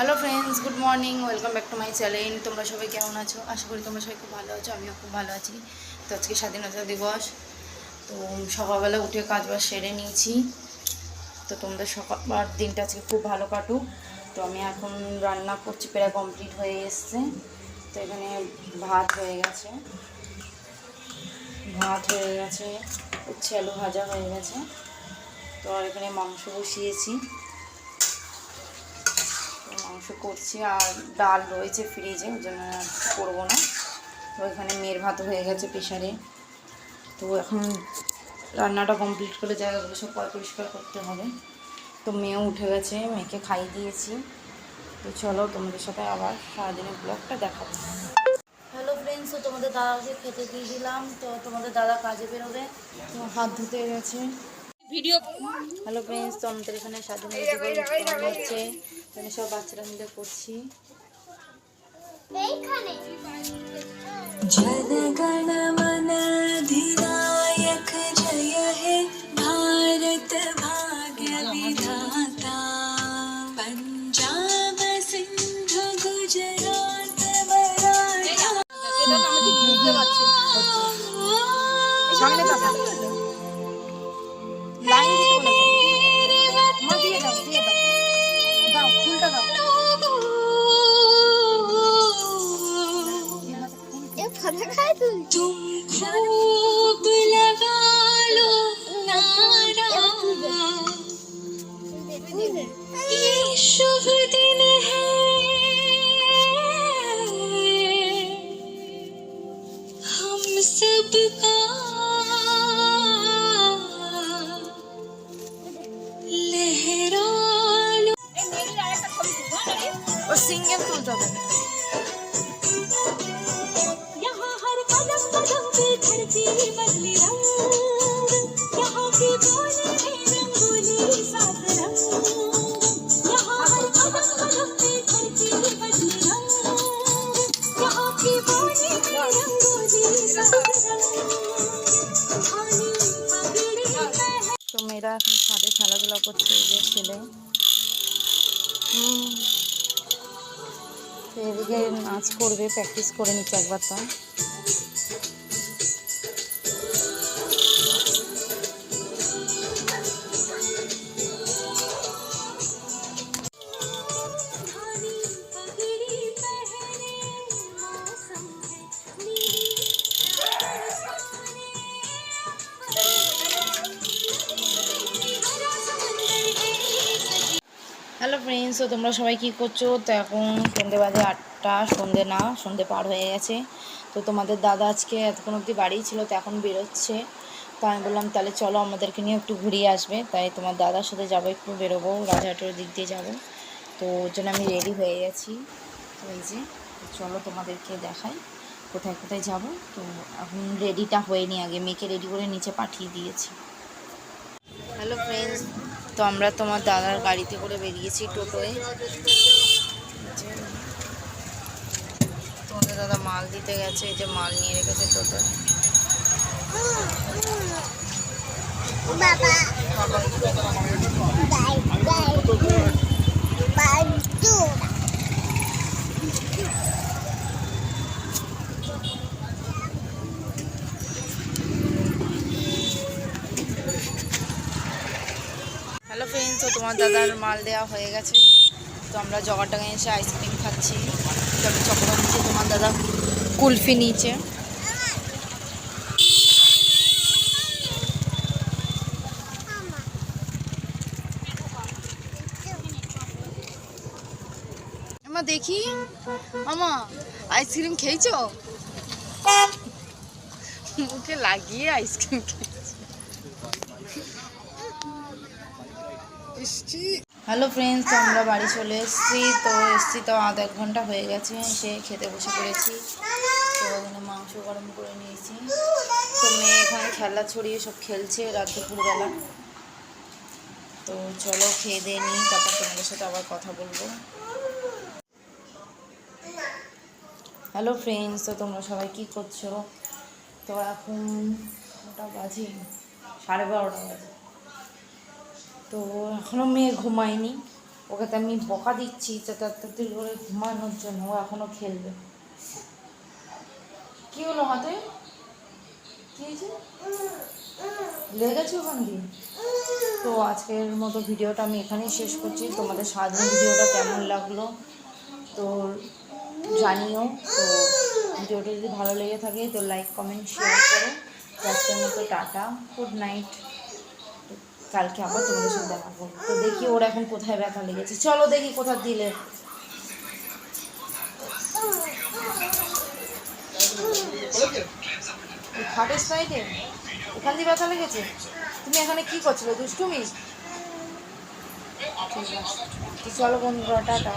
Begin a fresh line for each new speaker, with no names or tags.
Hello friends good morning welcome back to my channel তোমরা সবাই কেমন আছো? আশা করি তোমরা সবাই খুব ভালো আছো, আমিও খুব ভালো আছি। তো আজকে স্বাধীনতা দিবস, তো সকালবেলা উঠে কাজ বাজ সেরে নিয়েছি। তো তোমাদের সকালবার দিনটা আজকে খুব ভালো কাটুক। তো আমি এখন রান্না করছি, প্রায় কমপ্লিট হয়ে এসছে। তো এখানে ভাত হয়ে গেছে। ভাত হয়ে গেছে, উচ্ছে আলু ভাজা হয়ে গেছে। তো আর এখানে মাংস বসিয়েছি। মাংস করছি আর ডাল রয়েছে ফ্রিজে ওই জন্য কিছু করব না। তো এখানে মেয়ের ভাত হয়ে গেছে প্রেশারে তো এখন রান্নাটা কমপ্লিট করে জায়গাগুলো সব পরিষ্কার করতে হবে। তো মেয়েও উঠে গেছে, মেয়েকে খাইয়ে দিয়েছি। তো চলো তোমাদের সাথে আবার সারাদিনের ব্লগটা দেখাবো। হ্যালো ফ্রেন্ডস তোমাদের দাদাকে খেতে দিয়ে দিলাম। তো তোমাদের দাদা কাজে বেরোবে হাত ধুতে গেছে।
ভিডিও
হ্যালো ফ্রেন্ডস তো আমাদের এখানে স্বাধীন হচ্ছে। এখানে সব বাচ্চারা মিলে করছি।
ये शुभ दिन है हम सबका लहरा लो
ও তো মেয়েরা এখন ছাদে খেলাধুলা করছে যে ছেলে। এদিকে নাচ করবে প্র্যাকটিস করে নিচ্ছে একবার তো। ফ্রেন্ডস তো তোমরা সবাই কী করছ? তো এখন সন্ধে বাজে আটটা, সন্ধে না, সন্ধে পার হয়ে গেছে। তো তোমাদের দাদা আজকে এতক্ষণ অবধি বাড়িই ছিল, তো এখন বেরোচ্ছে। তো আমি বললাম, তাহলে চলো আমাদেরকে নিয়ে একটু ঘুরিয়ে আসবে। তাই তোমার দাদার সাথে যাব, একটু বেরোবো রাজাহাটের দিক দিয়ে যাব। তো ওর জন্য আমি রেডি হয়ে গেছি। তো এই যে, চলো তোমাদেরকে দেখাই, কোথায় কোথায় যাব। তো এখন রেডিটা হয়নি আগে, মেয়েকে রেডি করে নিচে পাঠিয়ে দিয়েছি। হ্যালো ফ্রেন্ডস তো আমরা তোমার দাদার গাড়িতে করে বেরিয়েছি টোটোয় তোমাদের দাদা মাল দিতে গেছে এই যে মাল নিয়ে রেখেছে টোটোয় হ্যালো তোমার দাদার মাল দেওয়া হয়ে গেছে। তো আমরা জগাটাঙ্গায় এসে আইসক্রিম খাচ্ছি। তবে চক্রবর্তী তোমার দাদা কুলফি নিচে আমা দেখি। আমা আইসক্রিম খেয়েছো? মুখে লাগিয়ে আইসক্রিম খেয়েছি। হ্যালো ফ্রেন্ডস আমরা বাড়ি চলে এসেছি। তো এসেছি তো আধ এক ঘণ্টা হয়ে গেছে। সে খেতে বসে পড়েছি। তো ওখানে মাংস গরম করে নিয়েছি। তো মেয়ে এখানে খেলা ছড়িয়ে সব খেলছে রাত দুপুরবেলা। তো চলো খেয়ে দিয়ে নিই, তারপর তোমাদের সাথে আবার কথা বলব। হ্যালো ফ্রেন্ডস তো তোমরা সবাই কী করছ? তো এখন ওটা বাজে? সাড়ে বারোটা বাজে। তো এখনও মেয়ে ঘুমায়নি। ওকে তো আমি বকা দিচ্ছি, তো তাড়াতাড়ি করে ঘুমানোর জন্য ও এখনও খেলবে। কী হলো হাতে কী হয়েছে? লেগেছে ওখান দিয়ে? তো আজকের মতো ভিডিওটা আমি এখানেই শেষ করছি। তোমাদের সারাদিন ভিডিওটা কেমন লাগল? তো জানিও। তো ভিডিওটা যদি ভালো লেগে থাকে, তো লাইক কমেন্ট শেয়ার করো। আজকের মতো টাটা। গুড নাইট কালকে আবার তোমাদের সাথে দেখা করব। তো দেখি ওর এখন কোথায় ব্যথা লেগেছে। চলো দেখি কোথায় দিলে। খাটের সাইডে ওখান দিয়ে ব্যথা লেগেছে? তুমি এখানে কি করছিলে? দুষ্টুমি? ঠিক আছে। চলো বন্ধুরা, টাটা।